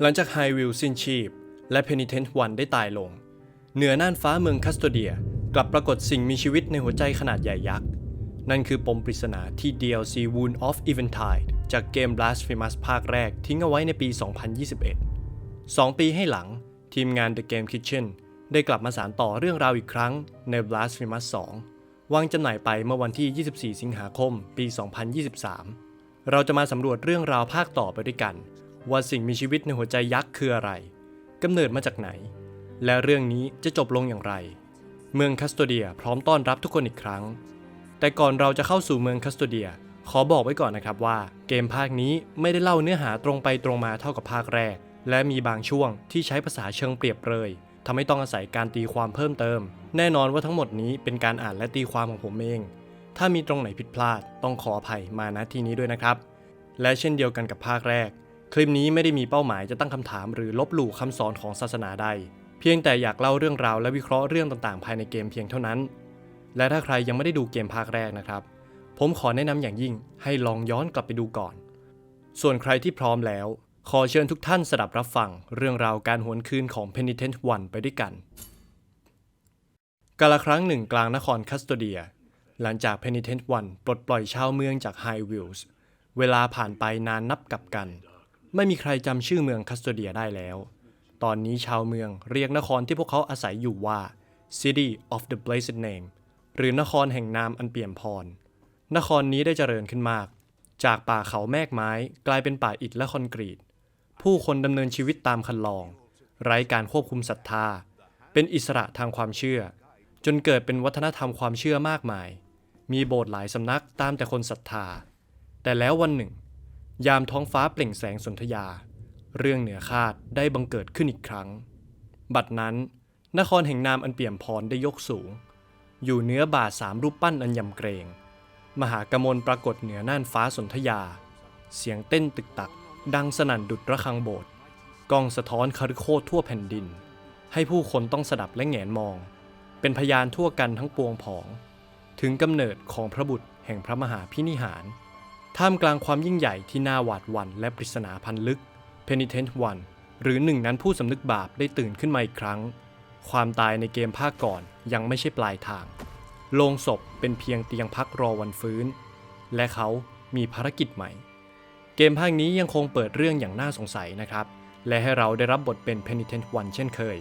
หลังจากไฮวิลสิ้นชีพ และเพนิเทนต์วันได้ตายลง เหนือน่านฟ้าเมืองคัสโตเดียกลับปรากฏสิ่งมีชีวิตในหัวใจขนาดใหญ่ยักษ์ นั่นคือปมปริศนาที่ DLC Wound of Eventide จากเกม Blasphemous ภาคแรกทิ้งเอาไว้ในปี 2021สองปีให้หลัง ทีมงาน The Game Kitchen ได้กลับมาสานต่อเรื่องราวอีกครั้งใน Blasphemous 2 วางจำหน่ายไปเมื่อวันที่ 24 สิงหาคม ปี 2023 เราจะมาสำรวจเรื่องราวภาคต่อไปด้วยกัน ว่าสิ่งมีชีวิตในหัวใจยักษ์คืออะไรกำเนิดมาจากไหน และเรื่องนี้จะจบลงอย่างไร เมืองคัสโตเดียพร้อมต้อนรับทุกคนอีกครั้ง แต่ก่อนเราจะเข้าสู่เมืองคัสโตเดีย ขอบอกไว้ก่อนนะครับว่า เกมภาคนี้ไม่ได้เล่าเนื้อหาตรงไปตรงมาเท่ากับภาคแรก และมีบางช่วงที่ใช้ภาษาเชิงเปรียบเปรยทำให้ต้องอาศัยการตีความเพิ่มเติม แน่นอนว่าทั้งหมดนี้เป็นการอ่านและตีความของผมเอง ถ้ามีตรงไหนผิดพลาดต้องขออภัยมาณที่นี้ด้วยนะครับ และเช่นเดียวกันกับภาคแรก คลิปนี้ไม่ได้มีเป้าหมายจะตั้งคำถามหรือลบหลู่คำสอนของศาสนาใด เพียงแต่อยากเล่าเรื่องราวและวิเคราะห์เรื่องต่างๆ ภายในเกมเพียงเท่านั้น และถ้าใครยังไม่ได้ดูเกมภาคแรกนะครับ ผมขอแนะนำอย่างยิ่งให้ลองย้อนกลับไปดูก่อน ส่วนใครที่พร้อมแล้ว ขอเชิญทุกท่านสดับรับฟังเรื่องราวการหวนคืนของ Penitent One ไปด้วยกันกาลครั้งหนึ่งกลางนครคัสโตเดีย หลังจาก Penitent One ปลดปล่อยชาวเมืองจาก High Wills เวลาผ่านไปนานนับกับกัน ไม่มีใครจำชื่อเมืองคัสโตเดียได้แล้ว ตอนนี้ชาวเมืองเรียกนครที่พวกเขาอาศัยอยู่ว่า City of the Blessed Name หรือนครแห่งนามอันเปี่ยมพร นครนี้ได้เจริญขึ้นมาก จากป่าเขาแมกไม้กลายเป็นป่าอิฐและคอนกรีต ผู้คนดำเนินชีวิตตามคันลอง ไร้การควบคุมศรัทธา เป็นอิสระทางความเชื่อ จนเกิดเป็นวัฒนธรรมความเชื่อมากมาย มีโบสถ์หลายสำนักตามแต่คนศรัทธา แต่แล้ววันหนึ่ง ยามท้องฟ้าเปล่งแสงสนธยา เรื่องเหนือคาดได้บังเกิดขึ้นอีกครั้ง บัดนั้น นครแห่งนามอันเปี่ยมพรได้ยกสูง อยู่เหนือบาทสามรูปปั้นอันยำเกรง มหากมลปรากฏเหนือน่านฟ้าสนธยา เสียงเต้นตึกตัก ดังสนั่นดุจระฆังโบสถ์กองสะท้อนคาริโคทั่วแผ่นดิน ให้ผู้คนต้องสดับและแงนมอง เป็นพยานทั่วกันทั้งปวงผอง ถึงกำเนิดของพระบุตรแห่งพระมหาพินิหาร ท่ามกลางความยิ่งใหญ่ที่น่าหวาดหวั่นและปริศนาพันลึก Penitent One หรือหนึ่งนั้นผู้สำนึกบาปได้ตื่นขึ้นมาอีกครั้ง ความตายในเกมภาคก่อนยังไม่ใช่ปลายทาง โลงศพเป็นเพียงเตียงพักรอวันฟื้น และเขามีภารกิจใหม่ เกมภาคนี้ยังคงเปิดเรื่องอย่างน่าสงสัยนะครับ และให้เราได้รับบทเป็น Penitent One เช่นเคย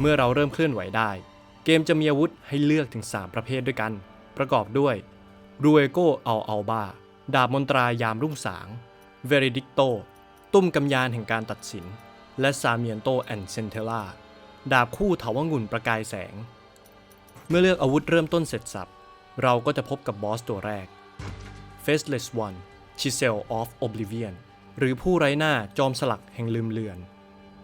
เมื่อเราเริ่มเคลื่อนไหวได้ เกมจะมีอาวุธให้เลือกถึง 3 ประเภทด้วยกัน ประกอบด้วยรูเอโกอัลอัลบา ดาบมนตรายามรุ่งสาง เวริดิกโต ตุ้มกำยานแห่งการตัดสิน และซาเมียนโตแอนเซนเทล่า ดาบคู่เถาวงุ่นประกายแสง เมื่อเลือกอาวุธเริ่มต้นเสร็จสับ เราก็จะพบกับบอสตัวแรก Faceless One Chisel of Oblivion หรือผู้ไร้หน้าจอมสลักแห่งลืมเลือน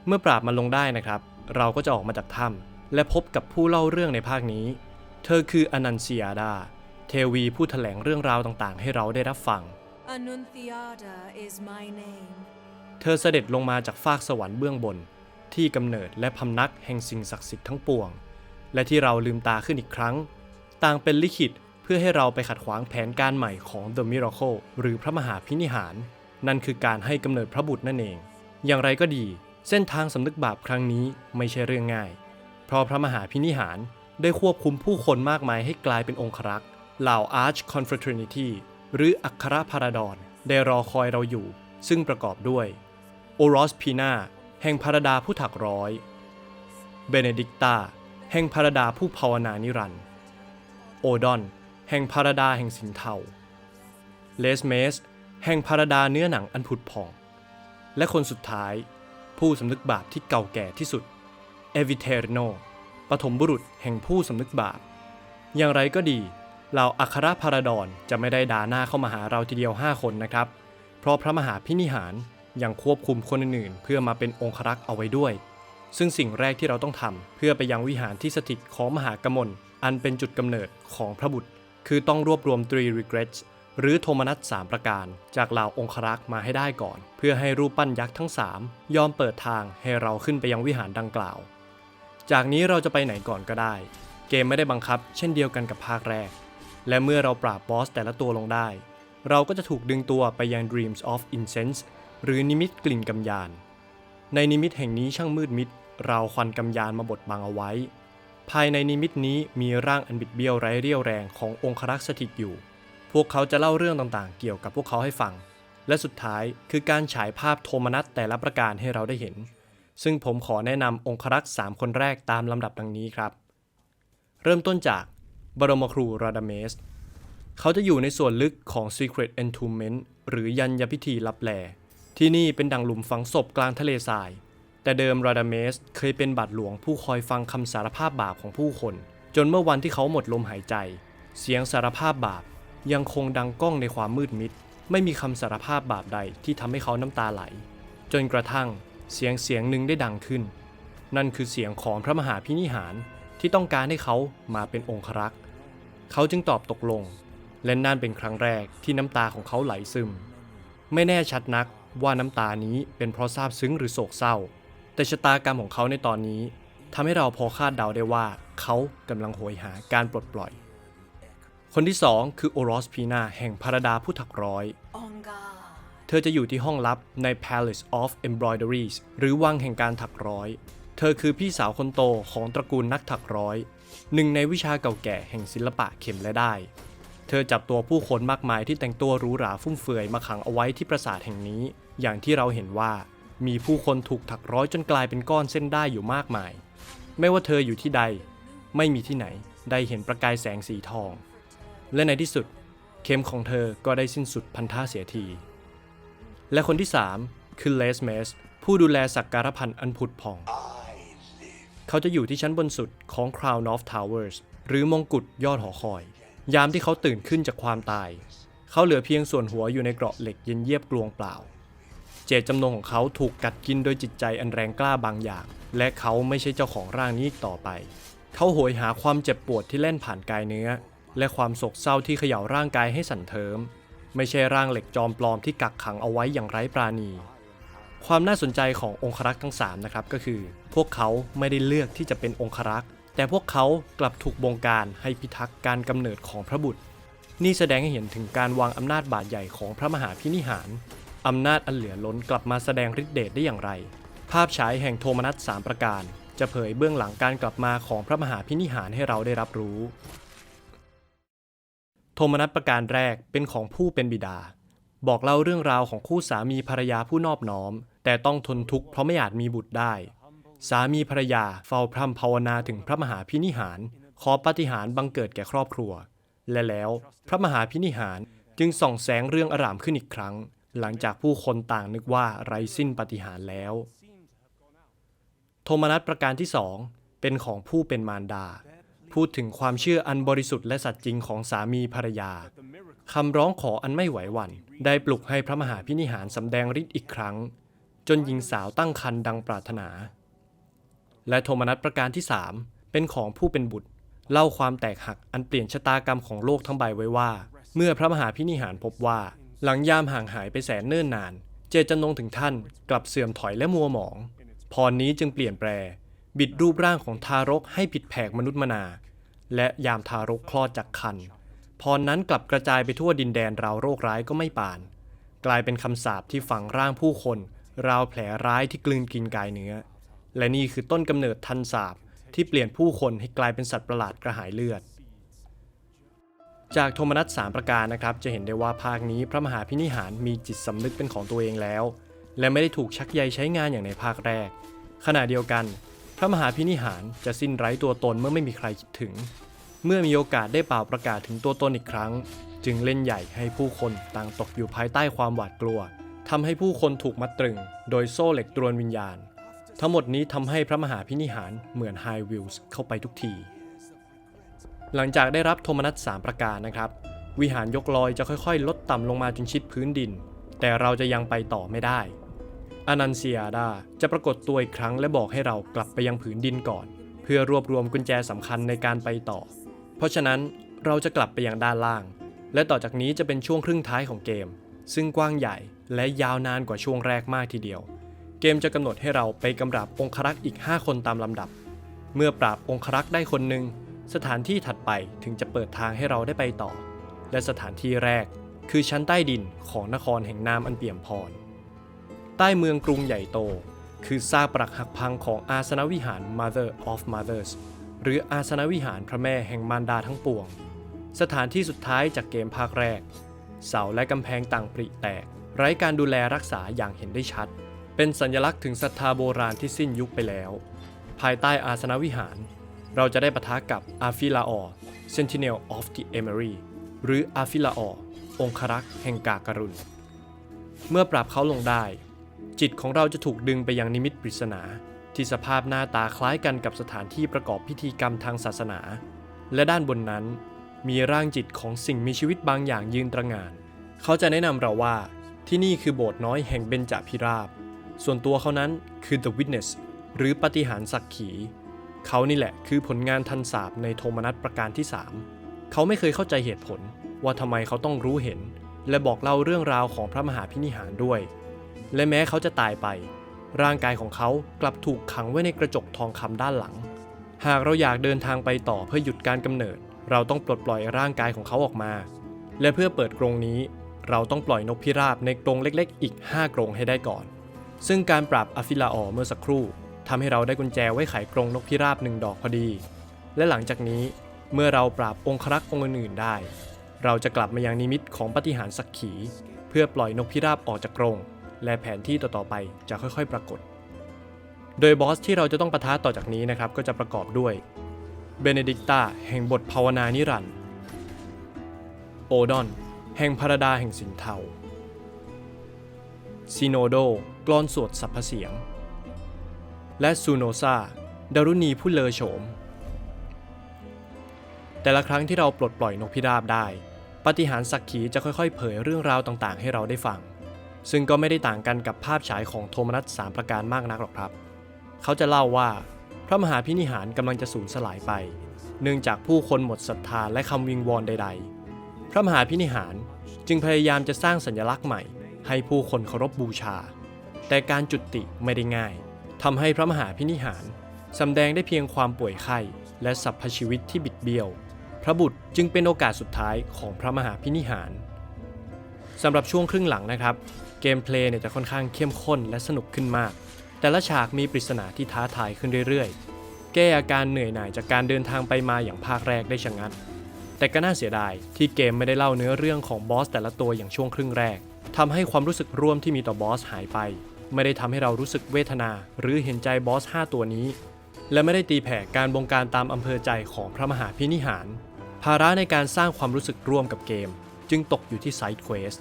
เมื่อปราบมันลงได้นะครับ เราก็จะออกมาจากถ้ำและพบกับผู้เล่าเรื่องในภาคนี้ เธอคืออนันเซียดา เทวีผู้แถลงเรื่องราวต่างๆ ให้เราได้รับฟัง Annunthiada is my name. เธอเสด็จลงมาจากฟากสวรรค์เบื้องบน ที่กำเนิดและพำนักแห่งสิ่งศักดิ์สิทธิ์ทั้งปวง และที่เราลืมตาขึ้นอีกครั้ง ต่างเป็นลิขิตเพื่อให้เราไปขัดขวางแผนการใหม่ของ The Miracle หรือพระมหาพินิหาร นั่นคือการให้กำเนิดพระบุตรนั่นเอง อย่างไรก็ดี เส้นทางสำนึกบาปครั้งนี้ไม่ใช่เรื่องง่าย เพราะพระมหาพินิหารได้ควบคุมผู้คนมากมายให้กลายเป็นองครักษ์ เหล่า Arch Confraternity หรืออัครพาราดอนได้รอคอยเราอยู่ ซึ่งประกอบด้วย โอรอสพีนาแห่งพาราดาผู้ถักร้อย เบเนดิกตาแห่งพาราดาผู้ภาวนานิรันดร์โอดอน แห่งพาราดาแห่งสินเทาเลสเมส แห่งพาราดาเนื้อหนังอันผุดผ่อง และคนสุดท้าย ผู้สำนึกบาปที่เก่าแก่ที่สุด เอวิเทรโนปฐมบุรุษแห่งผู้สำนึกบาป อย่างไรก็ดี เหล่าอัครพาราดอนจะไม่ได้ด่าหน้าเข้ามาหาเราทีเดียว 5 คนนะครับ เพราะพระมหาพินิหารยังควบคุมคนอื่นๆ เพื่อมาเป็นองครักษ์เอาไว้ด้วย ซึ่งสิ่งแรกที่เราต้องทำเพื่อไปยังวิหารที่สถิตของมหากมลอันเป็นจุดกำเนิดของพระบุตร คือต้องรวบรวม three regrets หรือโทมนัสสามประการ จากเหล่าองครักษ์มาให้ได้ก่อน เพื่อให้รูปปั้นยักษ์ทั้ง 3 ยอมเปิดทางให้เราขึ้นไปยังวิหารดังกล่าว จากนี้เราจะไปไหนก่อนก็ได้ เกมไม่ได้บังคับ เช่นเดียวกันกับภาคแรก และเมื่อเราปราบบอสแต่ละตัวลงได้ เราก็จะถูกดึงตัวไปยัง Dreams of Incense หรือนิมิตกลิ่นกำยาน ในนิมิตแห่งนี้ช่างมืดมิดเราควันกำยานมาบดบังเอาไว้ ภายในนิมิตนี้มีร่างอันบิดเบี้ยวไร้เรี่ยวแรงขององครักษ์สถิตอยู่ พวกเขาจะเล่าเรื่องต่างๆ เกี่ยวกับพวกเขาให้ฟัง และสุดท้ายคือการฉายภาพโทมนัสแต่ละประการให้เราได้เห็น ซึ่งผมขอแนะนำองครักษ์สามคนแรกตามลำดับดังนี้ครับ เริ่มต้นจาก บรมครูราดาเมส เขาจะอยู่ในส่วนลึกของ Secret Entombment หรือยันยพิธีลับแล ที่นี่เป็นดังหลุมฝังศพกลางทะเลทราย แต่เดิมราดาเมสเคยเป็นบาทหลวงผู้คอยฟังคำสารภาพบาปของผู้คน จนเมื่อวันที่เขาหมดลมหายใจ เสียงสารภาพบาปยังคงดังก้องในความมืดมิด ไม่มีคำสารภาพบาปใดที่ทำให้เขาน้ำตาไหล จนกระทั่งเสียงเสียงหนึ่งได้ดังขึ้น นั่นคือเสียงของพระมหาพินิหารที่ต้องการให้เขามาเป็นองครักษ์ เขาจึงตอบตกลง และนั่นเป็นครั้งแรกที่น้ำตาของเขาไหลซึม ไม่แน่ชัดนักว่าน้ำตานี้เป็นเพราะซาบซึ้งหรือโศกเศร้า แต่ชะตากรรมของเขาในตอนนี้ทำให้เราพอคาดเดาได้ว่าเขากำลังโหยหาการปลดปล่อย คนที่สองคือโอรสพีนาแห่งพระดาผู้ถักร้อย On guard. เธอจะอยู่ที่ห้องลับใน Palace of Embroideries หรือวังแห่งการถักร้อย เธอคือพี่สาวคนโตของตระกูลนักถักร้อย หนึ่งในวิชาเก่าแก่แห่งศิลปะเข็มและได้ เธอจับตัวผู้คนมากมายที่แต่งตัวหรูหราฟุ่มเฟือยมาขังเอาไว้ที่ปราสาทแห่งนี้ อย่างที่เราเห็นว่า มีผู้คนถูกถักร้อยจนกลายเป็นก้อนเส้นได้อยู่มากมาย ไม่ว่าเธออยู่ที่ใด ไม่มีที่ไหนได้เห็นประกายแสงสีทอง และในที่สุด เข็มของเธอก็ได้สิ้นสุดพันธะเสียที และคนที่ 3 คือเลสเมสผู้ดูแลสักการพันธ์อันผุดผ่อง เขาจะอยู่ที่ชั้นบนสุดของ Crown of Towers หรือมงกุฎยอดหอคอย ยามที่เขาตื่นขึ้นจากความตาย เขาเหลือเพียงส่วนหัวอยู่ในเกราะเหล็กเย็นเยียบกลวงเปล่า เจตจำนงของเขาถูกกัดกินโดยจิตใจอันแรงกล้าบางอย่าง และเขาไม่ใช่เจ้าของร่างนี้อีกต่อไป เขาโหยหาความเจ็บปวดที่เล่นผ่านกายเนื้อ และความโศกเศร้าที่เขย่าร่างกายให้สั่นเทิม ไม่ใช่ร่างเหล็กจอมปลอมที่กักขังเอาไว้อย่างไร้ปราณี ความน่าสนใจขององครักษ์ทั้ง3นะครับก็คือ พวกเขาไม่ได้เลือกที่จะเป็นองครักษ์แต่พวกเขากลับถูกบงการให้พิทักษ์การกำเนิดของพระบุตร นี่แสดงให้เห็นถึงการวางอำนาจบาดใหญ่ของพระมหาพินิหารอำนาจอันเหลือล้นกลับมาแสดงฤทธิเดชได้อย่างไร ภาพฉายแห่งโทมนัสสามประการ จะเผยเบื้องหลังการกลับมาของพระมหาพินิหารให้เราได้รับรู้ โทมนัสประการแรกเป็นของผู้เป็นบิดา บอกเล่าเรื่องราวของคู่สามีภรรยาผู้นอบน้อม แต่ต้องทนทุกข์เพราะไม่อาจมีบุตรได้ สามีภรรยาเฝ้าพร่ำภาวนาถึงพระมหาพินิหาร ขอปาฏิหารย์บังเกิดแก่ครอบครัว และแล้วพระมหาพินิหารจึงส่องแสงเรื่องอารามขึ้นอีกครั้ง หลังจากผู้คนต่างนึกว่าไร้สิ้นปาฏิหารย์แล้ว โทมนัสประการที่สองเป็นของผู้เป็นมารดา พูดถึงความเชื่ออันบริสุทธิ์และสัตย์จริงของสามีภรรยาคำร้องขออันไม่ไหวหวัน่นได้ปลุกให้พระมหาพินิหารสำแดงฤทธิ์อีกครั้ง จนหญิงสาวตั้งครรภ์ดังปรารถนา และโทมนัสประการที่3เป็นของผู้เป็นบุตร เล่าความแตกหักอันเปลี่ยนชะตากรรมของโลกทั้งใบไว้ว่า เมื่อพระมหาพินิหารพบว่า หลังยามห่างหายไปแสนเนิ่นนาน เจตจำนงถึงท่านกลับเสื่อมถอยและมัวหมอง พรนี้จึงเปลี่ยนแปล บิดรูปร่างของทารกให้ผิดแผกมนุษย์มนา และยามทารกคลอดจากคันพรนั้นกลับกระจายไปทั่วดินแดนราวโรคร้ายก็ไม่ปาน กลายเป็นคำสาปที่ฝังร่างผู้คน ราวแผลร้ายที่กลืนกินกายเนื้อ และนี่คือต้นกำเนิดทันสาปที่เปลี่ยนผู้คนให้กลายเป็นสัตว์ประหลาดกระหายเลือด จากโทมนัสสามประการนะครับ จะเห็นได้ว่าภาคนี้พระมหาพินิหารมีจิตสำนึกเป็นของตัวเองแล้ว และไม่ได้ถูกชักใยใช้งานอย่างในภาคแรก ขณะเดียวกัน พระมหาพินิหารจะสิ้นไร้ตัวตนเมื่อไม่มีใครคิดถึง เมื่อมีโอกาสได้เป่าประกาศถึงตัวตนอีกครั้ง จึงเล่นใหญ่ให้ผู้คนต่างตกอยู่ภายใต้ความหวาดกลัว ทำให้ผู้คนถูกมัดตรึง โดยโซ่เหล็กตรวนวิญญาณ ทั้งหมดนี้ทำให้พระมหาพินิหารเหมือนไฮวิลส์เข้าไปทุกที หลังจากได้รับโทมนัสสามประการนะครับ วิหารยกลอยจะค่อยๆ ลดต่ำลงมาจนชิดพื้นดิน แต่เราจะยังไปต่อไม่ได้อนันเซียดาจะปรากฏตัวอีกครั้งและบอกให้เรากลับไปยังผืนดินก่อน เพื่อรวบรวมกุญแจสำคัญในการไปต่อ เพราะฉะนั้นเราจะกลับไปยังด้านล่าง และต่อจากนี้จะเป็นช่วงครึ่งท้ายของเกม ซึ่งกว้างใหญ่ และยาวนานกว่าช่วงแรกมากทีเดียว เกมจะกำหนดให้เราไปกำราบองครักษ์อีก 5 คนตามลำดับ เมื่อปราบองครักษ์ได้คนหนึ่งสถานที่ถัดไปถึงจะเปิดทางให้เราได้ไปต่อ และสถานที่แรกคือชั้นใต้ดินของนครแห่งน้ำอันเปี่ยมพร ใต้เมืองกรุงใหญ่โต คือซากปรักหักพังของอาสนวิหาร Mother of Mothers หรืออาสนวิหารพระแม่แห่งมารดาทั้งปวง สถานที่สุดท้ายจากเกมภาคแรก เสาและกำแพงต่างปริแตก ไร้การดูแลรักษาอย่างเห็นได้ชัด เป็นสัญลักษณ์ถึงศรัทธาโบราณที่สิ้นยุคไปแล้ว ภายใต้อาสนวิหาร เราจะได้ปะทะกับอาฟิลาออ Sentinel of the Emery หรืออาฟิลาออ องครักษ์แห่งกากรุณ เมื่อปรับเขาลงได้ จิตของเราจะถูกดึงไปยังนิมิตปริศนา ที่สภาพหน้าตาคล้ายกันกับสถานที่ประกอบพิธีกรรมทางศาสนา และด้านบนนั้น มีร่างจิตของสิ่งมีชีวิตบางอย่างยืนตระงาน เขาจะแนะนำเราว่า ที่นี่คือโบสถ์น้อยแห่งเบญจพิราบ ส่วนตัวเขานั้นคือ The Witness หรือปาฏิหารย์สักขี เขานี่แหละคือผลงานทันสาบในโทมนัสประการที่ 3 เขาไม่เคยเข้าใจเหตุผลว่าทำไมเขาต้องรู้เห็น และบอกเล่าเรื่องราวของพระมหาพินิหารด้วย และแม้เขาจะตายไป ร่างกายของเขากลับถูกขังไว้ในกระจกทองคำด้านหลัง หากเราอยากเดินทางไปต่อเพื่อหยุดการกำเนิด เราต้องปลดปล่อยร่างกายของเขาออกมา และเพื่อเปิดกรงนี้ เราต้องปล่อยนกพิราบในกรงเล็กๆ อีก 5 กรงให้ได้ก่อน ซึ่งการปราบอฟิลาออเมื่อสักครู่ทำให้เราได้กุญแจไว้ไขกรงนกพิราบหนึ่งดอกพอดี และหลังจากนี้เมื่อเราปราบองครักษ์องค์อื่นได้ เราจะกลับมายังนิมิตของปฏิหารสักขี เพื่อปล่อยนกพิราบออกจากกรง และแผนที่ต่อๆไปจะค่อยๆ ปรากฏ โดยบอสที่เราจะต้องปะทะต่อจากนี้นะครับก็จะประกอบด้วยเบเนดิกตาแห่งบทภาวนานิรันด์โอดอน แห่งพระดาแห่งสินเทาซีโนโดกลอนสวดสรรพเสียง และซูโนซาดารุณีผู้เลอโฉม แต่ละครั้งที่เราปลดปล่อยนกพิราบได้ปาฏิหารย์สักขีจะค่อยๆ เผยเรื่องราวต่างๆ ให้เราได้ฟัง ซึ่งก็ไม่ได้ต่างกันกับภาพฉายของโทมนัสสามประการมากนักหรอกครับ เขาจะเล่าว่าพระมหาพินิหารกำลังจะสูญสลายไป เนื่องจากผู้คนหมดศรัทธาและคำวิงวอนใด ๆ พระมหาพินิหารจึงพยายามจะสร้างสัญลักษณ์ใหม่ ให้ผู้คนเคารพบบูชา แต่การจุติไม่ได้ง่ายทำให้พระมหาพินิหารสำแดงได้เพียงความป่วยไข้และสัพพชีวิตที่บิดเบี้ยว พระบุตรจึงเป็นโอกาสสุดท้ายของพระมหาพินิหารสำหรับช่วงครึ่งหลังนะครับ เกมเพลย์เนี่ยจะค่อนข้างเข้มข้นและสนุกขึ้นมาก แต่ละฉากมีปริศนาที่ท้าทายขึ้นเรื่อยๆ แก้อาการเหนื่อยหน่ายจากการเดินทางไปมาอย่างภาคแรกได้ชะงัด แต่ก็น่าเสียดายที่เกมไม่ได้เล่าเนื้อเรื่องของบอสแต่ละตัวอย่างช่วงครึ่งแรกทำให้ความรู้สึกร่วมที่มีต่อบอสหายไป ไม่ได้ทำให้เรารู้สึกเวทนา หรือเห็นใจบอส 5 ตัวนี้ และไม่ได้ตีแผ่การบงการตามอำเภอใจของพระมหาพินิหาร ภาระในการสร้างความรู้สึกร่วมกับเกม จึงตกอยู่ที่ไซด์เควส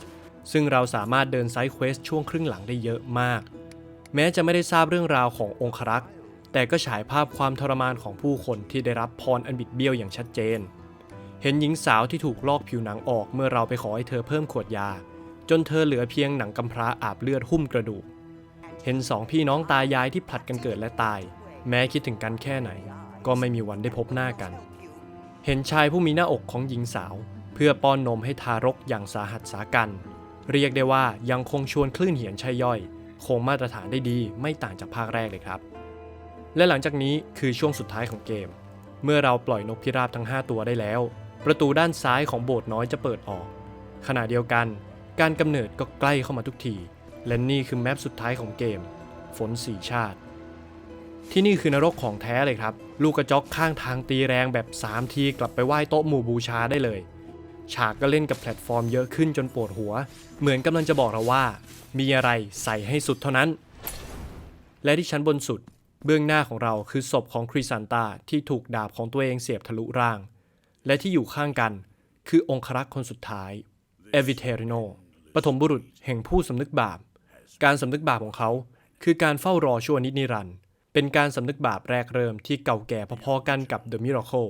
ซึ่งเราสามารถเดินไซด์เควสช่วงครึ่งหลังได้เยอะมาก แม้จะไม่ได้ทราบเรื่องราวขององครักษ์แต่ก็ฉายภาพความทรมานของผู้คนที่ได้รับพรอันบิดเบี้ยวอย่างชัดเจน เห็นหญิงสาวที่ถูกลอกผิวหนังออกเมื่อเราไปขอให้เธอเพิ่มขวดยา จนเธอเหลือเพียงหนังกำพร้าอาบเลือดหุ้มกระดูก เห็นสองพี่น้องตายายที่ผลัดกันเกิดและตาย แม้คิดถึงกันแค่ไหน ก็ไม่มีวันได้พบหน้ากัน เห็นชายผู้มีหน้าอกของหญิงสาว เพื่อป้อนนมให้ทารกอย่างสาหัสสากัน เรียกได้ว่ายังคงชวนคลื่นเหียนชัยย่อย คงมาตรฐานได้ดีไม่ต่างจากภาคแรกเลยครับ และหลังจากนี้คือช่วงสุดท้ายของเกม เมื่อเราปล่อยนกพิราบทั้ง 5 ตัวได้แล้ว ประตูด้านซ้ายของโบสถ์น้อยจะเปิดออก ขณะเดียวกัน การกำเนิดก็ใกล้เข้ามาทุกที และนี่คือแมปสุดท้ายของเกม ฝนสีชาติ ที่นี่คือนรกของแท้เลยครับ ลูกกระจอกข้างทางตีแรงแบบ 3 ทีกลับไปไหว้โต๊ะหมู่บูชาได้เลย ฉากก็เล่นกับแพลตฟอร์มเยอะขึ้นจนปวดหัว เหมือนกำลังจะบอกเราว่า มีอะไรใส่ให้สุดเท่านั้น และที่ชั้นบนสุด เบื้องหน้าของเราคือศพของคริซันตาที่ถูกดาบของตัวเองเสียบทะลุร่าง และที่อยู่ข้างกัน คือองครักษ์คนสุดท้ายเอวิเทริโนปฐมบุรุษแห่งผู้สำนึกบาป การสำนึกบาปของเขา คือการเฝ้ารอชั่วนิดนิรันด์เป็นการสำนึกบาปแรกเริ่มที่เก่าแก่พอๆกันกับ The Miracle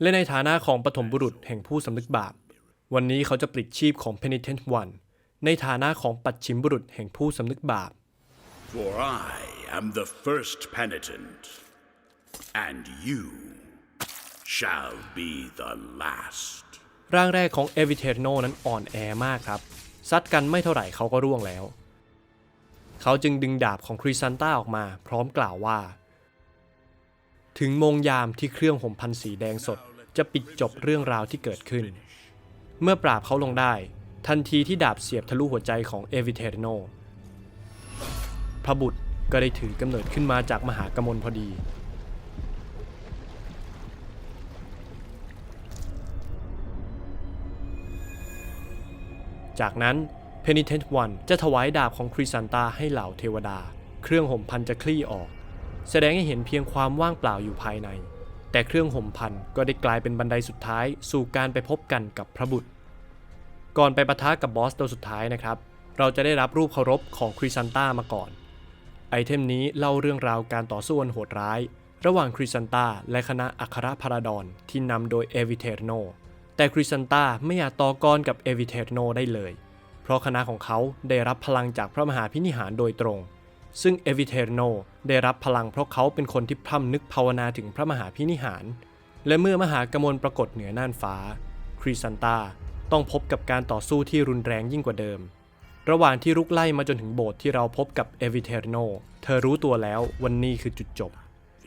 และในฐานะของปฐมบุรุษแห่งผู้สำนึกบาป วันนี้เขาจะปลิดชีพของ Penitent One ในฐานะของปัดชิมบุรุษแห่งผู้สำนึกบาป For I am the first penitent, and you shall be the last. ร่างแรกของเอวิเทโนนั้นอ่อนแอมากครับ ซัดกันไม่เท่าไหร่เขาก็ร่วงแล้ว เขาจึงดึงดาบของคริซันต้าออกมาพร้อมกล่าวว่า ถึงมงยามที่เครื่องห่มพันสีแดงสดจะปิดจบเรื่องราวที่เกิดขึ้น เมื่อปราบเขาลงได้ ทันทีที่ดาบเสียบทะลุหัวใจของเอวิเทโนพระบุตรก็ได้ถือกำเนิดขึ้นมาจากมหากมลพอดี จากนั้น Penitent One จะถวายดาบของคริสันตาให้เหล่าเทวดา เครื่องห่มพันจะคลี่ออก แสดงให้เห็นเพียงความว่างเปล่าอยู่ภายใน แต่เครื่องห่มพันก็ได้กลายเป็นบันไดสุดท้าย สู่การไปพบกันกับพระบุตร ก่อนไปปะทะกับบอสตัวสุดท้ายนะครับ เราจะได้รับรูปเคารพของคริสันตามาก่อน ไอเทมนี้เล่าเรื่องราวการต่อสู้อันโหดร้าย ระหว่างคริสันตาและคณะอัครพาราดอนที่นำโดยเอวิเทโน แต่คริสันตาไม่อาจต่อกรกับเอวิเทโนได้เลย เพราะคณะของเขาได้รับพลังจากพระมหาพินิหารโดยตรง ซึ่งเอวิเทโนได้รับพลังเพราะเขาเป็นคนที่พร่ำนึกภาวนาถึงพระมหาพินิหาร และเมื่อมหากมลปรากฏเหนือน่านฟ้า คริสันตาต้องพบกับการต่อสู้ที่รุนแรงยิ่งกว่าเดิม ระหว่างที่รุกไล่มาจนถึงโบสถ์ที่เราพบกับเอวิเทโนเธอรู้ตัวแล้ววันนี้คือจุดจบ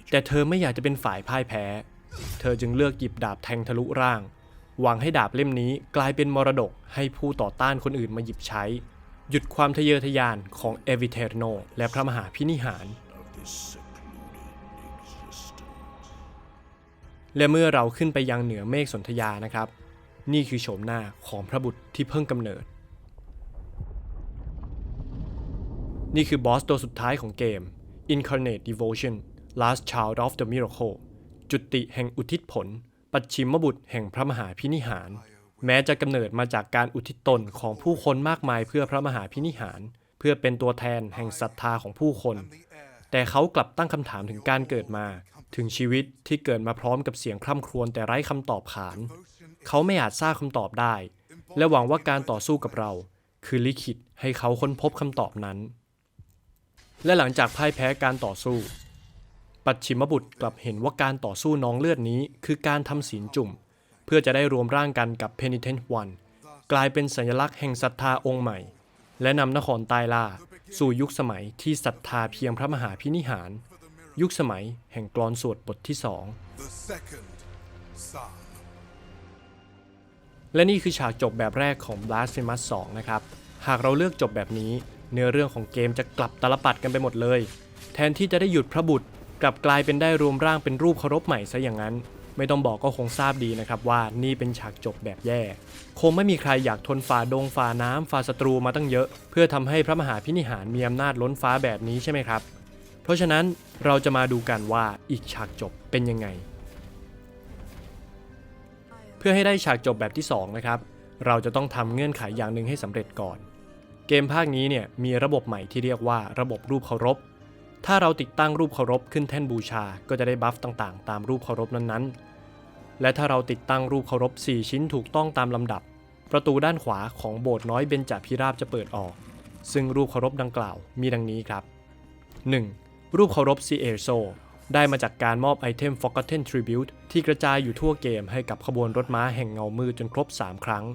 แต่เธอไม่อยากจะเป็นฝ่ายพ่ายแพ้ เธอจึงเลือกหยิบดาบแทงทะลุร่าง หวังให้ดาบเล่มนี้กลายเป็นมรดกให้ผู้ต่อต้านคนอื่นมาหยิบใช้ หยุดความทะเยอทะยานของเอวิเทโนและพระมหาพินิหาร และเมื่อเราขึ้นไปยังเหนือเมฆสนธยานะครับ นี่คือโฉมหน้าของพระบุตรที่เพิ่งกำเนิด นี่คือบอสตัวสุดท้ายของเกม Incarnate Devotion Last Child of the Miracle จุติแห่งอุทิศผล ปัจฉิมบุตรแห่งพระมหาพินิหาร แม้จะกำเนิดมาจากการอุทิศตนของผู้คนมากมายเพื่อพระมหาพินิหาร เพื่อเป็นตัวแทนแห่งศรัทธาของผู้คน แต่เขากลับตั้งคำถามถึงการเกิดมา ถึงชีวิตที่เกิดมาพร้อมกับเสียงคร่ำครวญแต่ไร้คำตอบขาน เขาไม่อาจทราบคำตอบได้ และหวังว่าการต่อสู้กับเรา คือลิขิตให้เขาค้นพบคำตอบนั้น และหลังจากพ่ายแพ้การต่อสู้ ปัจฉิมบุตรกลับเห็นว่าการต่อสู้น้องเลือดนี้ คือการทำศีลจุ่ม เพื่อจะได้รวมร่างกันกับ Penitent One กลายเป็นสัญลักษณ์แห่งศรัทธาองค์ใหม่ และนำนครตายล่า สู่ยุคสมัยที่ศรัทธาเพียงพระมหาพินิหาร ยุคสมัยแห่งกลอนสวดบทที่สอง The second Psalm. และนี่คือฉากจบแบบแรกของ Blasphemous 2 นะครับ หากเราเลือกจบแบบนี้ เนื้อเรื่องของเกมจะกลับตลปัดกันไปหมดเลย แทนที่จะได้หยุดพระบุตร กลับกลายเป็นได้รวมร่างเป็นรูปเคารพใหม่ซะอย่างนั้น ไม่ต้องบอกก็คงทราบดีนะครับว่านี่เป็นฉากจบแบบแย่ คงไม่มีใครอยากทนฝ่าดงฝ่าน้ำฝ่าศัตรูมาตั้งเยอะ เพื่อทำให้พระมหาพินิหารมีอำนาจล้นฟ้าแบบนี้ใช่ไหมครับ เพราะฉะนั้นเราจะมาดูกันว่าอีกฉากจบเป็นยังไง เพื่อให้ได้ฉากจบแบบที่ 2 นะครับ เราจะต้องทำเงื่อนไขอย่างหนึ่งให้สำเร็จก่อน เกมภาคนี้เนี่ยมีระบบใหม่ที่เรียกว่าระบบรูปเคารพ ถ้าเราติดตั้งรูปเคารพขึ้นแท่นบูชา ก็จะได้บัฟต่างๆ ตามรูปเคารพนั้นๆ และถ้าเราติดตั้งรูปเคารพ 4 ชิ้นถูกต้องตามลำดับ ประตูด้านขวาของโบสถ์น้อยเบญจพิราบจะเปิดออก ซึ่งรูปเคารพดังกล่าวมีดังนี้ครับ 1. รูปเคารพซีเอโซได้มาจากการมอบไอเทม Forgotten Tribute ที่กระจายอยู่ทั่วเกมให้กับขบวนรถม้าแห่งเงามืดจนครบ 3 ครั้ง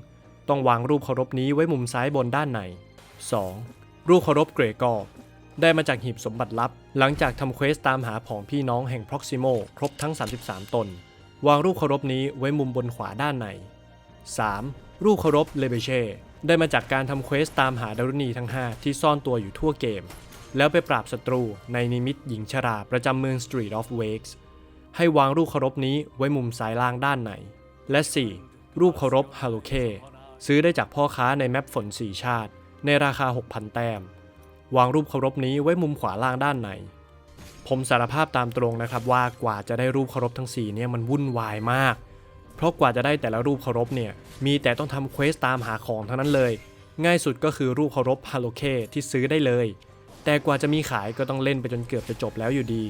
ต้องวางรูปเคารพนี้ไว้มุมซ้ายบนด้านใน 2. รูปเคารพเกรกอ ได้มาจากหีบสมบัติลับ หลังจากทำเควสตามหาผองพี่น้องแห่ง Proximo ครบทั้ง 33 ตน วางรูปเคารพนี้ไว้มุมบนขวาด้านใน 3. รูปเคารพเลเบเช่ได้มาจากการทำเควสตามหาดารุณีทั้ง 5 ที่ซ่อนตัวอยู่ทั่วเกม แล้วไปปราบศัตรูในนิมิตหญิงชราประจำเมือง Street of Wakes ให้วางรูปเคารพนี้ไว้มุมซ้ายล่างด้านใน และ 4. รูปเคารพฮาโลเคซื้อได้จากพ่อค้าในแมปฝนสีชาติ ในราคา 6,000 แต้ม วางรูปเคารพนี้ไว้มุมขวาล่างด้านใน ผมสารภาพตามตรงนะครับว่ากว่าจะได้รูปเคารพทั้ง4เนี่ยมันวุ่นวายมาก เพราะกว่าจะได้แต่ละรูปเคารพเนี่ยมีแต่ต้องทำเควสตามหาของทั้งนั้นเลย ง่ายสุดก็คือรูปเคารพฮาโลเคที่ซื้อได้เลย แต่กว่าจะมีขายก็ต้องเล่นไปจนเกือบจะจบแล้วอยู่ดี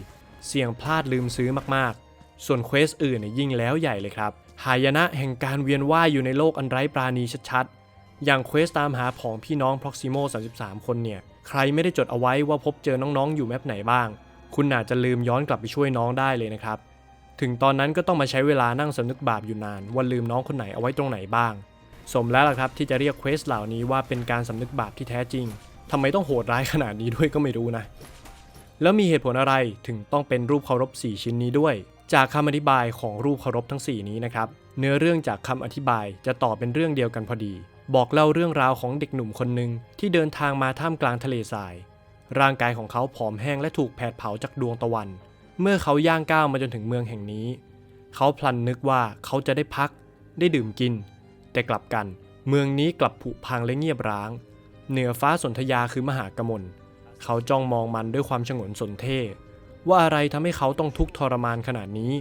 เสี่ยงพลาดลืมซื้อมากๆ ส่วนเควสอื่นเนี่ยยิ่งแล้วใหญ่เลยครับหายนะแห่งการเวียนว่ายอยู่ในโลกอันไร้ปราณีชัดๆ อย่างเควสตามหาผองพี่น้อง Proximo 33 คนเนี่ย ใครไม่ได้จดเอาไว้ว่าพบเจอน้องๆ อยู่แมปไหนบ้าง คุณอาจจะลืมย้อนกลับไปช่วยน้องได้เลยนะครับ ถึงตอนนั้นก็ต้องมาใช้เวลานั่งสำนึกบาปอยู่นานว่าลืมน้องคนไหนเอาไว้ตรงไหนบ้าง สมแล้วล่ะครับที่จะเรียกเควสเหล่านี้ว่าเป็นการสำนึกบาปที่แท้จริงทำไมต้องโหดร้ายขนาดนี้ด้วยก็ไม่รู้นะ แล้วมีเหตุผลอะไรถึงต้องเป็นรูปเคารพ 4 ชิ้นนี้ด้วย จากคำอธิบายของรูปเคารพทั้ง 4 นี้นะครับ เนื้อเรื่องจากคำอธิบายจะต่อเป็นเรื่องเดียวกันพอดี บอกเล่าเรื่องราวของเด็กหนุ่มคนหนึ่งที่เดินทางมาท่ามกลางทะเลทราย ร่างกายของเขาผอมแห้งและถูกแผดเผาจากดวงตะวัน เมื่อเขาย่างก้าวมาจนถึงเมืองแห่งนี้ เขาพลันนึกว่าเขาจะได้พัก ได้ดื่มกิน แต่กลับกัน เมืองนี้กลับผุพังและเงียบร้าง เหนือฟ้าสนธยาคือมหากมลเขาจ้องมองมันด้วยความฉงนสนเท่ว่าอะไรทำให้เขาต้องทุกข์ทรมานขนาดนี้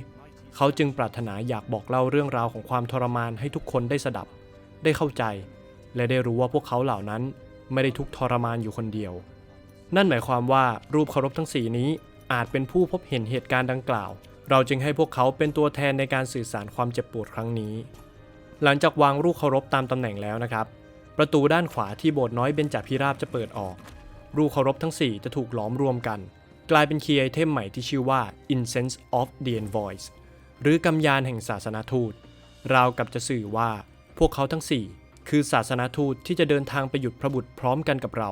เขาจึงปรารถนาอยากบอกเล่าเรื่องราวของความทรมานให้ทุกคนได้สดับ ได้เข้าใจ และได้รู้ว่าพวกเขาเหล่านั้นไม่ได้ทุกทรมานอยู่คนเดียว นั่นหมายความว่ารูปเคารพทั้งสี่นี้อาจเป็นผู้พบเห็นเหตุการณ์ดังกล่าว เราจึงให้พวกเขาเป็นตัวแทนในการสื่อสารความเจ็บปวดครั้งนี้ หลังจากวางรูปเคารพตามตำแหน่งแล้วนะครับ ประตูด้านขวาที่โบสถ์น้อยเบญจพิราบจะเปิดออก รูปเคารพทั้ง 4 จะถูกหลอมรวมกัน กลายเป็นคีย์ไอเทมใหม่ที่ชื่อว่า Incense of the Envoys หรือกำยานแห่งศาสนาทูต ราวกับจะสื่อว่าพวกเขาทั้ง 4 คือศาสนาทูตที่จะเดินทางไปหยุดพระบุตรพร้อมกันกับเรา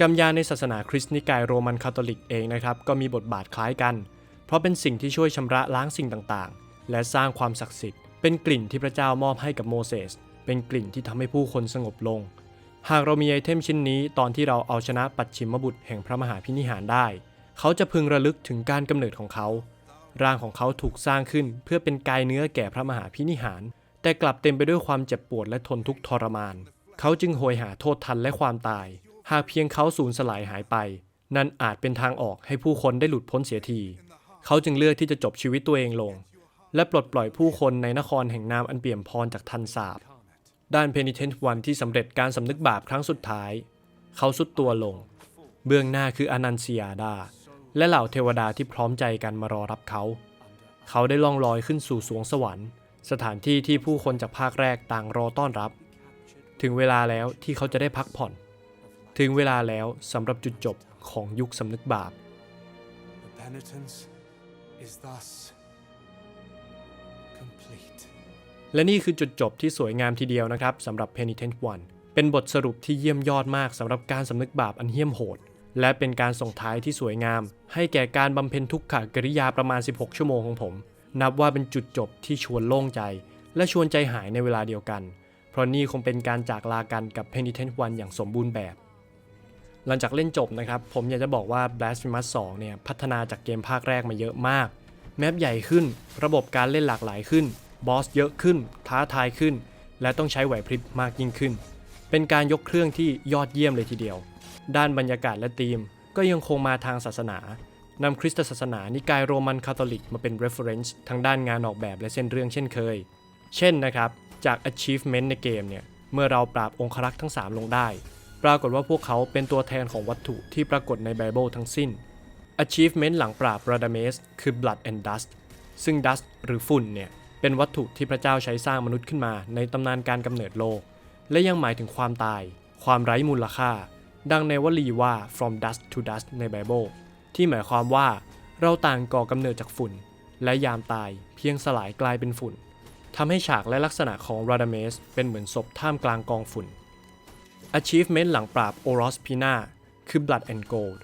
กำยาในศาสนาคริสต์นิกายโรมันคาทอลิกเองนะครับก็มีบทบาทคล้ายกัน เพราะเป็นสิ่งที่ช่วยชำระล้างสิ่งต่างๆ และสร้างความศักดิ์สิทธิ์เป็นกลิ่นที่พระเจ้ามอบให้กับโมเสสเป็นกลิ่นที่ทำให้ผู้คนสงบลง หากเรามีไอเทมชิ้นนี้ตอนที่เราเอาชนะปัดชิมบุตรแห่งพระมหาพินิหารได้ เขาจะพึงระลึกถึงการกำเนิดของเขา ร่างของเขาถูกสร้างขึ้นเพื่อเป็นกายเนื้อแก่พระมหาพินิหาร แต่กลับเต็มไปด้วยความเจ็บปวดและทนทุกข์ทรมาน เขาจึงโหยหาโทษทันและความตาย หากเพียงเขาสูญสลายหายไป นั่นอาจเป็นทางออกให้ผู้คนได้หลุดพ้นเสียที เขาจึงเลือกที่จะจบชีวิตตัวเองลง และปลดปล่อยผู้คนในนครแห่งนามอันเปี่ยมพรจากทันสาบ ด้านเพนิเทนต์วันที่สำเร็จการสำนึกบาปครั้งสุดท้าย เขาสุดตัวลง เบื้องหน้าคืออนันเซียดา และเหล่าเทวดาที่พร้อมใจกันมารอรับเขา เขาได้ล่องลอยขึ้นสู่สวงสวรรค์ สถานที่ที่ผู้คนจากภาคแรกต่างรอต้อนรับ ถึงเวลาแล้วที่เขาจะได้พักผ่อน ถึงเวลาแล้วสำหรับจุดจบของยุคสำนึกบาป The penitence is thus complete. และนี่คือจุดจบที่สวยงามทีเดียวนะครับสำหรับ Penitent One เป็นบทสรุปที่เยี่ยมยอดมากสำหรับการสำนึกบาปอันเหี้ยมโหด และเป็นการส่งท้ายที่สวยงาม ให้แก่การบำเพ็ญทุกขกริยาประมาณ 16 ชั่วโมงของผม นับว่าเป็นจุดจบที่ชวนโล่งใจ และชวนใจหายในเวลาเดียวกัน เพราะนี่คงเป็นการจากลากันกับ Penitent One อย่างสมบูรณ์แบบ หลังจากเล่นจบนะครับ ผมอยากจะบอกว่า Blasphemous 2 เนี่ยพัฒนาจากเกมภาคแรกมาเยอะมาก แมปใหญ่ขึ้น ระบบการเล่นหลากหลายขึ้น บอสเยอะขึ้น ท้าทายขึ้น และต้องใช้ไหวพริบมากยิ่งขึ้น เป็นการยกเครื่องที่ยอดเยี่ยมเลยทีเดียว ด้านบรรยากาศและธีม ก็ยังคงมาทางศาสนา นำคริสตศาสนานิกายโรมันคาทอลิกมาเป็น reference ทางด้านงานออกแบบและเส้นเรื่องเช่นเคย เช่นนะครับ จาก achievement ในเกมเนี่ย เมื่อเราปราบองครักษ์ทั้ง 3 ลงได้ ปรากฏว่าพวกเขาเป็นตัวแทนของวัตถุที่ปรากฏในไบเบิลทั้งสิ้น Achievement หลังปราบ Radames คือ Blood and Dust ซึ่ง Dust หรือฝุ่นเนี่ย เป็นวัตถุที่พระเจ้าใช้สร้างมนุษย์ขึ้นมา ในตำนานการกำเนิดโลก และยังหมายถึงความตาย ความไร้มูลค่า ดังในวลีว่า from dust to dust ในไบเบิล ที่หมายความว่าเราต่างก่อกำเนิดจากฝุ่น และยามตายเพียงสลายกลายเป็นฝุ่นทำให้ฉากและลักษณะของ Radames เป็นเหมือนศพท่ามกลางกองฝุ่น Achievement หลังปราบ Oros Pina คือ Blood and Gold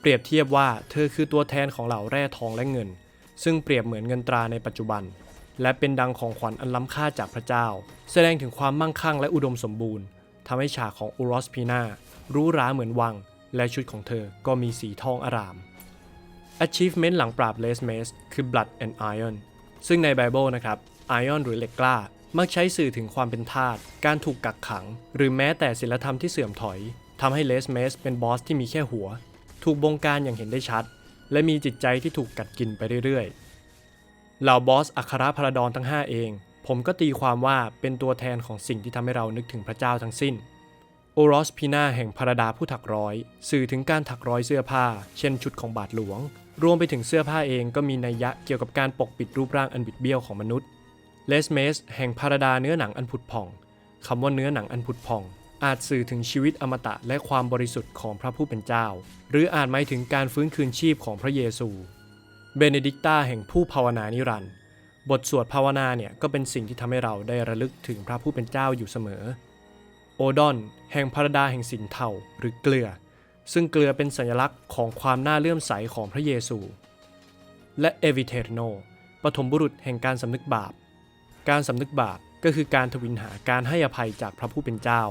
เปรียบเทียบว่าเธอคือตัวแทนของเหล่าแร่ทองและเงิน ซึ่งเปรียบเหมือนเงินตราในปัจจุบัน และเป็นดังของขวัญอันล้ำค่าจากพระเจ้า แสดงถึงความมั่งคั่งและอุดมสมบูรณ์ทำให้ฉากของ Oros Pina หรู้ราเหมือนวัง และชุดของเธอก็มีสีทองอาราม Achievement หลังปราบ Les Mace คือ Blood and Iron ซึ่งในไบเบิลนะครับ Iron หรือเหล็กกล้า มักใช้สื่อถึงความเป็นทาส การถูกกักขัง หรือแม้แต่ศีลธรรมที่เสื่อมถอยทำให้เลสเมสเป็นบอสที่มีแค่หัว ถูกบงการอย่างเห็นได้ชัด และมีจิตใจที่ถูกกัดกินไปเรื่อยๆ เหล่าบอสอัคราพระดอนทั้ง 5 เอง ผมก็ตีความว่าเป็นตัวแทนของสิ่งที่ทำให้เรานึกถึงพระเจ้าทั้งสิ้น โอรสพีนาแห่งพระดาผู้ถักร้อย สื่อถึงการถักร้อยเสื้อผ้า เช่นชุดของบาทหลวง รวมไปถึงเสื้อผ้าเองก็มีนัยยะเกี่ยวกับการปกปิดรูปร่างอันบิดเบี้ยวของมนุษย์เลสเมสแห่งพราดาเนื้อหนังอันผุดผ่องคำว่าเนื้อหนังอันผุดผ่อง อาจสื่อถึงชีวิตอมตะและความบริสุทธิ์ของพระผู้เป็นเจ้า หรืออาจหมายถึงการฟื้นคืนชีพของพระเยซูเบเนดิกตาแห่งผู้ภาวนานิรันดร์บทสวดภาวนาเนี่ยก็เป็นสิ่งที่ทำให้เราได้ระลึกถึงพระผู้เป็นเจ้าอยู่เสมอ โอดอน แห่งพราดาแห่งสินเทาหรือเกลือ ซึ่งเกลือเป็นสัญลักษณ์ของความน่าเลื่อมใสของพระเยซู และเอวิเทรโนปฐมบุรุษแห่งการสำนึกบาป การสำนึกบาปก็คือการทวินหาการให้อภัยจากพระผู้เป็นเจ้า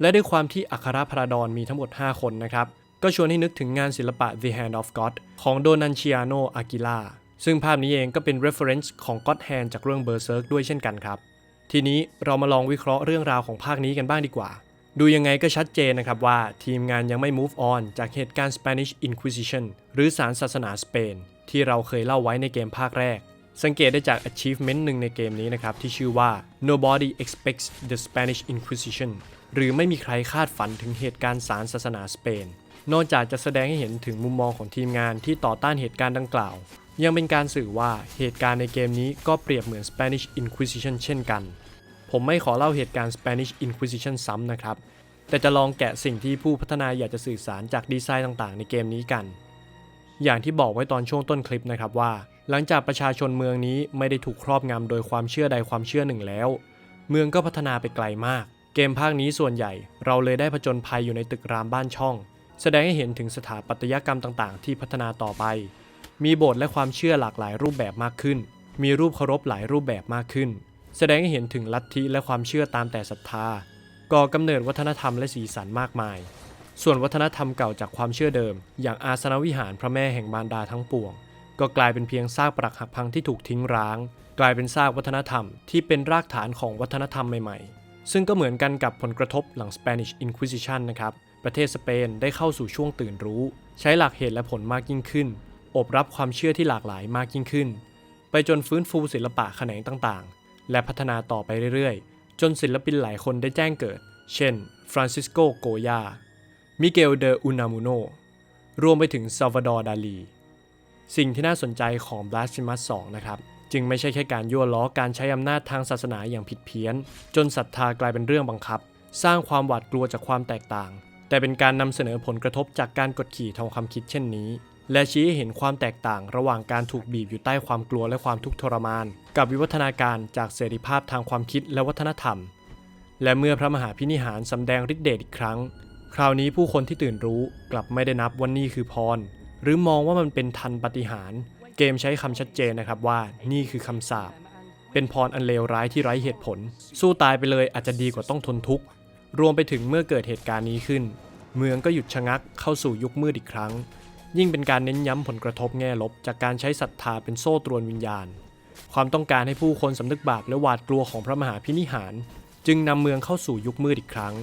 และด้วยความที่อัครพระดอนมีทั้งหมด 5 คนนะครับ ก็ชวนให้นึกถึงงานศิลปะ The Hand of God ของโดนันชิอาโนอากิล่าซึ่งภาพนี้เองก็เป็น reference ของ God Hand จากเรื่อง Berserk ด้วยเช่นกันครับ ทีนี้เรามาลองวิเคราะห์เรื่องราวของภาคนี้กันบ้างดีกว่า ดูยังไงก็ชัดเจนนะครับว่าทีมงานยังไม่ move on จากเหตุการณ์ Spanish Inquisition หรือศาลศาสนาสเปน ที่เราเคยเล่าไว้ในเกมภาคแรก สังเกตได้จาก achievement หนึ่งในเกมนี้นะครับ ที่ชื่อว่า nobody expects the Spanish Inquisition หรือไม่มีใครคาดฝันถึงเหตุการณ์ศาลศาสนาสเปนนอกจากจะแสดงให้เห็นถึงมุมมองของทีมงานที่ต่อต้านเหตุการณ์ดังกล่าว ยังเป็นการสื่อว่าเหตุการณ์ในเกมนี้ก็เปรียบเหมือน Spanish Inquisition เช่นกัน ผมไม่ขอเล่าเหตุการณ์ Spanish Inquisition ซ้ำนะครับ แต่จะลองแกะสิ่งที่ผู้พัฒนาอยากจะสื่อสารจากดีไซน์ต่างๆ ในเกมนี้กัน อย่างที่บอกไว้ตอนช่วงต้นคลิปนะครับว่า หลังจากประชาชนเมืองนี้ไม่ได้ถูกครอบงำโดยความเชื่อใดความเชื่อหนึ่งแล้ว เมืองก็พัฒนาไปไกลมาก เกมภาคนี้ส่วนใหญ่ เราเลยได้ผจญภัยอยู่ในตึกรามบ้านช่อง แสดงให้เห็นถึงสถาปัตยกรรมต่างๆ ที่พัฒนาต่อไป มีโบสถ์และความเชื่อหลากหลายรูปแบบมากขึ้น มีรูปเคารพหลายรูปแบบมากขึ้น แสดงให้เห็นถึงลัทธิและความเชื่อตามแต่ศรัทธา ก่อกำเนิดวัฒนธรรมและสีสันมากมาย ส่วนวัฒนธรรมเก่าจากความเชื่อเดิม อย่างอาสนวิหารพระแม่แห่งมารดาทั้งปวง ก็กลายเป็นเพียงซากปรักหักพังที่ถูกทิ้งร้าง กลายเป็นซากวัฒนธรรมที่เป็นรากฐานของวัฒนธรรมใหม่ๆ ซึ่งก็เหมือนกันกับผลกระทบหลัง Spanish Inquisition นะครับประเทศสเปนได้เข้าสู่ช่วงตื่นรู้ ใช้หลักเหตุและผลมากยิ่งขึ้น อบรับความเชื่อที่หลากหลายมากยิ่งขึ้น ไปจนฟื้นฟูศิลปะแขนงต่างๆ และพัฒนาต่อไปเรื่อยๆ จนศิลปินหลายคนได้แจ้งเกิด เช่น ฟรานซิสโก โกยา มิเกล เดออุนามูโน รวมไปถึงซาวดอร์ ดาลี สิ่งที่น่าสนใจของ Blasphemous 2 นะครับ จึงไม่ใช่แค่การยั่วล้อการใช้อำนาจทางศาสนาอย่างผิดเพี้ยน จนศรัทธากลายเป็นเรื่องบังคับ สร้างความหวาดกลัวจากความแตกต่าง แต่เป็นการนำเสนอผลกระทบจากการกดขี่ทางความคิดเช่นนี้ และชี้ให้เห็นความแตกต่างระหว่างการถูกบีบอยู่ใต้ความกลัวและความทุกข์ทรมาน กับวิวัฒนาการจากเสรีภาพทางความคิดและวัฒนธรรม และเมื่อพระมหาพินิหารสำแดงฤทธิเดชอีกครั้ง คราวนี้ผู้คนที่ตื่นรู้กลับไม่ได้นับว่านี่คือพร หรือมองว่ามันเป็นทันปฏิหาร เกมใช้คำชัดเจนนะครับว่านี่คือคำสาปเป็นพรอันเลวร้ายที่ไร้เหตุผล สู้ตายไปเลยอาจจะดีกว่าต้องทนทุกข์รวมไปถึงเมื่อเกิดเหตุการณ์นี้ขึ้น เมืองก็หยุดชะงักเข้าสู่ยุคมืดอีกครั้ง ยิ่งเป็นการเน้นย้ำผลกระทบแง่ลบ จากการใช้ศรัทธาเป็นโซ่ตรวนวิญญาณ ความต้องการให้ผู้คนสำนึกบาปและหวาดกลัวของพระมหาพินิหาร จึงนำเมืองเข้าสู่ยุคมืดอีกครั้ง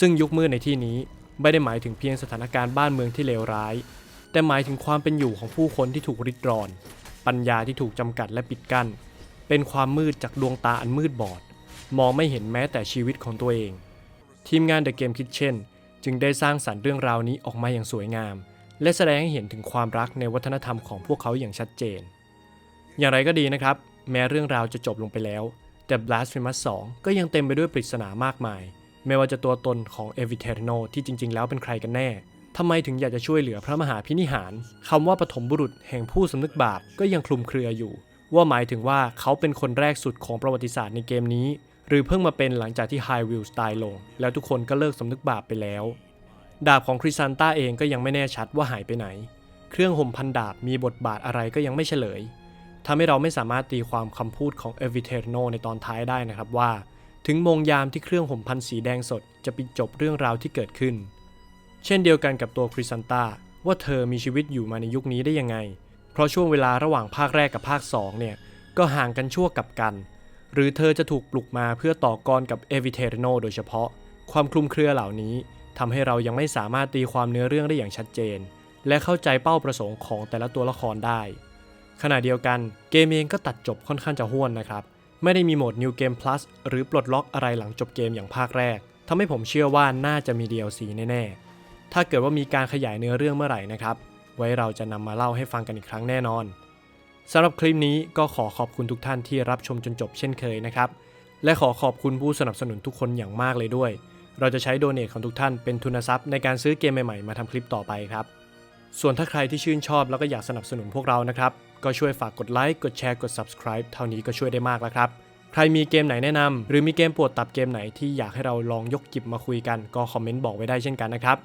ซึ่งยุคมืดในที่นี้ไม่ได้หมายถึงเพียงสถานการณ์บ้านเมืองที่เลวร้าย แต่หมายถึงความเป็นอยู่ของผู้คนที่ถูกริดรอน ปัญญาที่ถูกจำกัดและปิดกั้น เป็นความมืดจากดวงตาอันมืดบอด มองไม่เห็นแม้แต่ชีวิตของตัวเอง ทีมงาน The Game Kitchen จึงได้สร้างสรรค์เรื่องราวนี้ออกมาอย่างสวยงาม และแสดงให้เห็นถึงความรักในวัฒนธรรมของพวกเขาอย่างชัดเจน อย่างไรก็ดีนะครับ แม้เรื่องราวจะจบลงไปแล้ว แต่ Blasphemous 2 ก็ยังเต็มไปด้วยปริศนามากมาย ไม่ว่าจะตัวตนของ e v i t e r n o ที่จริงๆ แล้วเป็นใครกันแน่ทำไมถึงอยากจะช่วยเหลือพระมหาพินิหารคำว่าปฐมบุรุษแห่งผู้สำนึกบาปก็ยังคลุมเครืออยู่ ว่าหมายถึงว่าเขาเป็นคนแรกสุดของประวัติศาสตร์ในเกมนี้ หรือเพิ่งมาเป็นหลังจากที่ High Wheels ตายลง แล้วทุกคนก็เลิกสำนึกบาปไปแล้ว ดาบของคริซันต้าเองก็ยังไม่แน่ชัดว่าหายไปไหน เครื่องห่มพันดาบมีบทบาทอะไรก็ยังไม่เฉลยทำให้เราไม่สามารถตีความคำพูดของ e v i t e r n o ในตอนท้ายได้นะครับว่า ถึงมงยามที่เครื่องห่มพันสีแดงสดจะปิดจบเรื่องราวที่เกิดขึ้น เช่นเดียวกันกับตัวคริซันต้าว่าเธอมีชีวิตอยู่มาในยุคนี้ได้ยังไง เพราะช่วงเวลาระหว่างภาคแรกกับภาค2เนี่ยก็ห่างกันชั่วกับกัน หรือเธอจะถูกปลุกมาเพื่อต่อกรกับเอวิเทรโนโดยเฉพาะ ความคลุมเครือเหล่านี้ ทำให้เรายังไม่สามารถตีความเนื้อเรื่องได้อย่างชัดเจน และเข้าใจเป้าประสงค์ของแต่ละตัวละครได้ ขณะเดียวกันเกมเองก็ตัดจบค่อนข้างจะห้วนนะครับ ไม่ได้มีโหมด New Game Plus หรือปลดล็อกอะไรหลังจบเกมอย่างภาคแรกทำให้ผมเชื่อว่าน่าจะมี DLC แน่ๆ ถ้าเกิดว่ามีการขยายเนื้อเรื่องเมื่อไหร่นะครับ ไว้เราจะนำมาเล่าให้ฟังกันอีกครั้งแน่นอนสำหรับคลิปนี้ก็ขอขอบคุณทุกท่านที่รับชมจนจบเช่นเคยนะครับ และขอขอบคุณผู้สนับสนุนทุกคนอย่างมากเลยด้วย เราจะใช้โดเนทของทุกท่านเป็นทุนทรัพย์ในการซื้อเกมใหม่ๆ มาทำคลิปต่อไปครับ ส่วนถ้าใครที่ชื่นชอบแล้วก็อยากสนับสนุนพวกเรานะครับ ก็ช่วยฝากกดไลค์ กดแชร์ กด subscribe เท่านี้ก็ช่วยได้มากแล้วครับ ใครมีเกมไหนแนะนำหรือมีเกมปวดตับเกมไหนที่อยากให้เราลองยกจิบมาคุยกัน ก็คอมเมนต์บอกไว้ได้เช่นกันนะครับ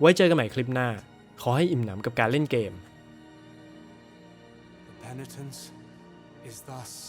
ไว้เจอกันใหม่คลิปหน้า ขอให้อิ่มหนำกับการเล่นเกม The penitence is thus.